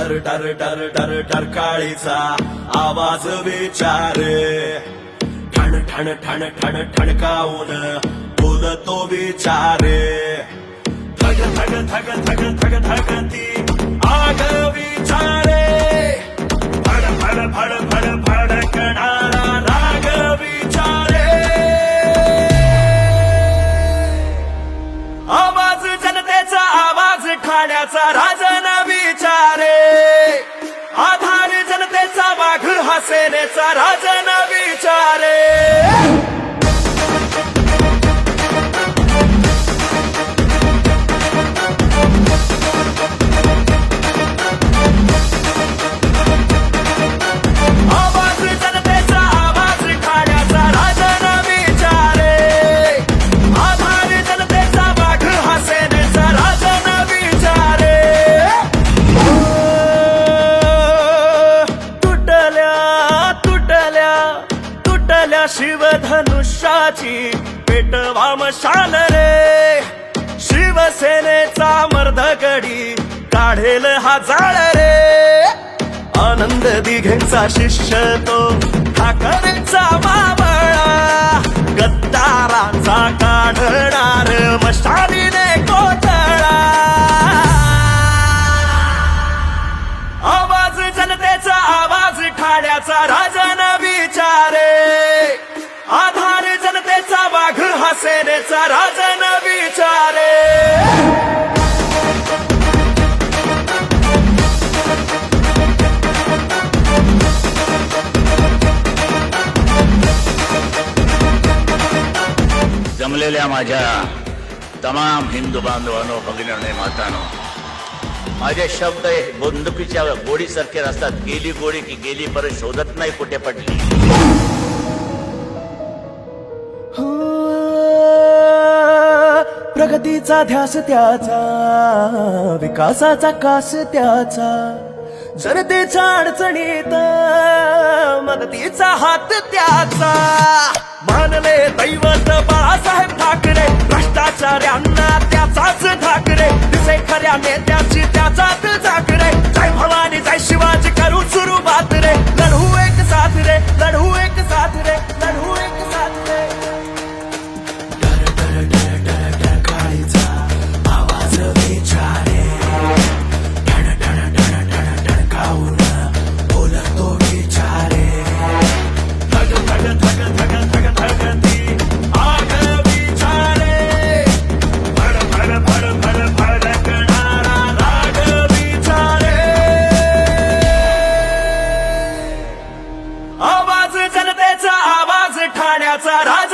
टर टर टर टर टर काळीचा आवाज विचार. ठण ठण ठण ठण ठणकावून बोलतो विचार. थग थग थग थग थग थगती आग विचारे. फड फड फड फड फडकणारा राग विचारे. आवाज जनतेचा आवाज ठाण्याचा राजन हा सेनेचा तुटल्या शिवधनुष्याची पेटवा मशाल रे. शिवसेनेचा मर्दगडी काढेल हा जाळ रे. आनंद दिघेचा शिष्य तो ठाकर आधार जनतेचा वाघ हा सेनेचा राजन विचारे. जमलेल्या माझ्या तमाम हिंदू बांधवांनो भगिनी मातानो माझे शब्द बंदुकीच्या गोडीसारखे असतात गेली गोडी की गेली परत शोधत नाही कुठे पडली. प्रगतीचा ध्यास त्याचा विकासाचा कास त्याचा. जनतेच्या अडचणीत मदतीचा हात त्याचा. मानले दैवत बाळासाहेब ठाकरे भ्रष्टाचार्यांना त्याचाच ठाकरे. दिसे खऱ्या नेत्या राज